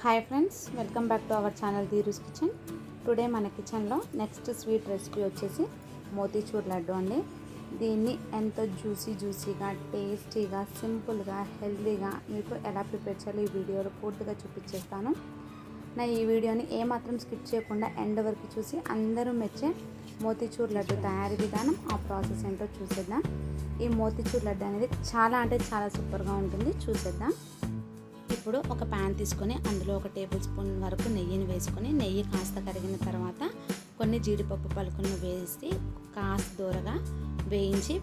Hi friends welcome back to our channel Dheeru's kitchen today మన కిచెన్లో next sweet recipe వచ్చేసి మోతీచూర్ లడ్డు అండి. దీన్ని ఎంతో జ్యూసీ జ్యూసీగా టేస్టీగా సింపుల్గా హెల్తీగా మీకు ఎలా ప్రిపేర్ చేయాలో ఈ వీడియోలో పూర్తిగా చూపించేస్తాను. నా ఈ వీడియోని ఏమాత్రం స్కిప్ చేయకుండా ఎండ్ వరకు చూసి అందరూ మెచ్చే మోతీచూర్ లడ్డు తయారీ విధానం ఆ ప్రాసెస్ ఏంటో చూసేద్దాం. ఈ మోతీచూర్ లడ్డు అనేది చాలా అంటే చాలా సూపర్గా ఉంటుంది. చూసేద్దాం. ఇప్పుడు ఒక ప్యాన్ తీసుకొని అందులో ఒక టేబుల్ స్పూన్ వరకు నెయ్యిని వేసుకొని నెయ్యి కాస్త కరిగిన తర్వాత కొన్ని జీడిపప్పు పలుకులను వేసి కాస్త దూరగా వేయించి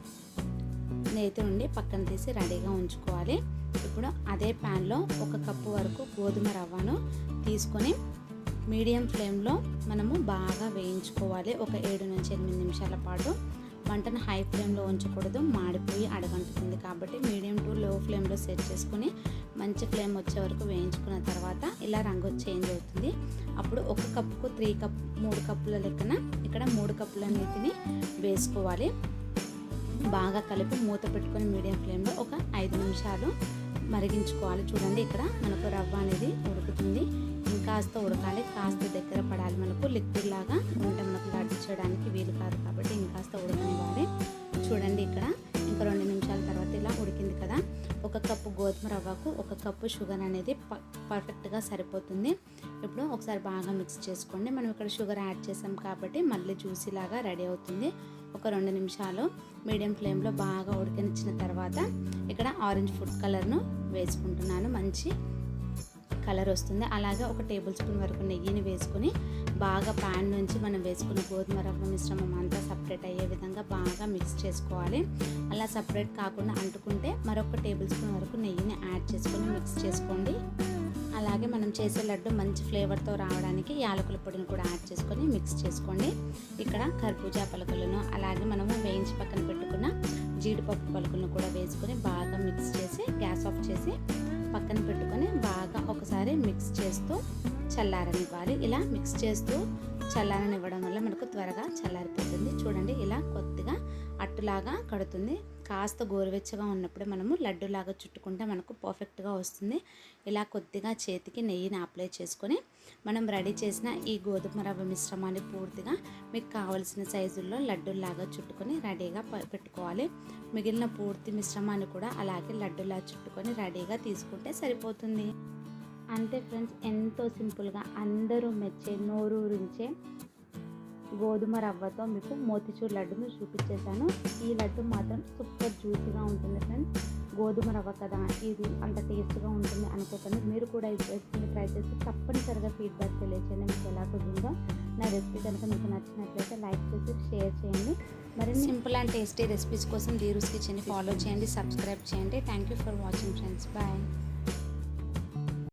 నేతి నుండి పక్కన తీసి రెడీగా ఉంచుకోవాలి. ఇప్పుడు అదే ప్యాన్లో ఒక కప్పు వరకు గోధుమ రవ్వను తీసుకొని మీడియం ఫ్లేమ్లో మనము బాగా వేయించుకోవాలి. ఒక ఏడు నుంచి ఎనిమిది నిమిషాల పాటు మంటను హై ఫ్లేమ్లో ఉంచకూడదు మాడిపోయి అడగంటుతుంది కాబట్టి మీడియం టు లో ఫ్లేమ్లో సెట్ చేసుకుని మంచి ఫ్లేమ్ వచ్చే వరకు వేయించుకున్న తర్వాత ఇలా రంగు చేంజ్ అవుతుంది. అప్పుడు ఒక కప్పుకు త్రీ కప్ మూడు కప్పుల లెక్కన ఇక్కడ మూడు కప్పుల నీటిని వేసుకోవాలి. బాగా కలిపి మూత పెట్టుకొని మీడియం ఫ్లేమ్లో ఒక ఐదు నిమిషాలు మరిగించుకోవాలి. చూడండి ఇక్కడ మనకు రవ్వ అనేది ఉడుకుతుంది. కాస్త ఉడకాలి కాస్త దగ్గర పడాలి మనకు. లిక్విడ్ లాగా ఉంటే మనకు దాటించడానికి వీలు కాదు కాబట్టి ఇంకాస్త ఉడకనివ్వాలి. చూడండి ఇక్కడ ఇంకా రెండు నిమిషాల తర్వాత ఇలా ఉడికింది కదా. ఒక కప్పు గోధుమ రవ్వకు ఒక కప్పు షుగర్ అనేది పర్ఫెక్ట్గా సరిపోతుంది. ఇప్పుడు ఒకసారి బాగా మిక్స్ చేసుకోండి. మనం ఇక్కడ షుగర్ యాడ్ చేసాం కాబట్టి మళ్ళీ జ్యూసీ లాగా రెడీ అవుతుంది. ఒక రెండు నిమిషాలు మీడియం ఫ్లేమ్లో బాగా ఉడికించిన తర్వాత ఇక్కడ ఆరెంజ్ ఫుడ్ కలర్ను వేసుకుంటున్నాను. మంచి కలర్ వస్తుంది. అలాగే ఒక టేబుల్ స్పూన్ వరకు నెయ్యిని వేసుకుని బాగా ప్యాన్ నుంచి మనం వేసుకున్న గోధుమ రవ్వ మిశ్రమం అంతా సపరేట్ అయ్యే విధంగా బాగా మిక్స్ చేసుకోవాలి. అలా సపరేట్ కాకుండా అంటుకుంటే మరొక టేబుల్ స్పూన్ వరకు నెయ్యిని యాడ్ చేసుకొని మిక్స్ చేసుకోండి. అలాగే మనం చేసే లడ్డు మంచి ఫ్లేవర్తో రావడానికి యాలకుల పొడిని కూడా యాడ్ చేసుకొని మిక్స్ చేసుకోండి. ఇక్కడ కర్బూజా పలుకులను అలాగే మనము వేయించి పక్కన పెట్టుకున్న జీడిపప్పు పలుకులను కూడా వేసుకొని ఒకసారి మిక్స్ చేస్తూ చల్లారనివ్వాలి. ఇలా మిక్స్ చేస్తూ చల్లారనివ్వడం వల్ల మనకు త్వరగా చల్లారిపోతుంది. చూడండి ఇలా కొద్దిగా అట్టులాగా కడుతుంది. కాస్త గోరువెచ్చగా ఉన్నప్పుడు మనము లడ్డులాగా చుట్టుకుంటే మనకు పర్ఫెక్ట్గా వస్తుంది. ఇలా కొద్దిగా చేతికి నెయ్యిని అప్లై చేసుకొని మనం రెడీ చేసిన ఈ గోధుమ రవ్వ మిశ్రమాన్ని పూర్తిగా మీకు కావలసిన సైజుల్లో లడ్డులాగా చుట్టుకొని రెడీగా పెట్టుకోవాలి. మిగిలిన పూర్తి మిశ్రమాన్ని కూడా అలాగే లడ్డులా చుట్టుకొని రెడీగా తీసుకుంటే సరిపోతుంది. అంతే ఫ్రెండ్స్ ఎంతో సింపుల్గా అందరూ మెచ్చే నోరూరించే గోధుమ రవ్వతో మీకు మోతిచూర్ లడ్డును చూపించేశాను ఈ లడ్డు మాత్రం సూపర్ జ్యూసీగా ఉంటుంది ఫ్రెండ్స్. గోధుమ రవ్వ కదా ఇది అంత టేస్ట్గా ఉంటుంది అనుకోకండి. మీరు కూడా ఈ రెసిపీని ట్రై చేసి తప్పనిసరిగా ఫీడ్బ్యాక్ తెలియచేయండి. మీకు ఎలా కుదిరిందో నా రెసిపీ కనుక మీకు నచ్చినట్లయితే లైక్ చేసి షేర్ చేయండి. మరి సింపుల్ అండ్ టేస్టీ రెసిపీస్ కోసం ధీరూస్ కిచెన్ని ఫాలో చేయండి సబ్స్క్రైబ్ చేయండి. Thank you for watching friends. Bye.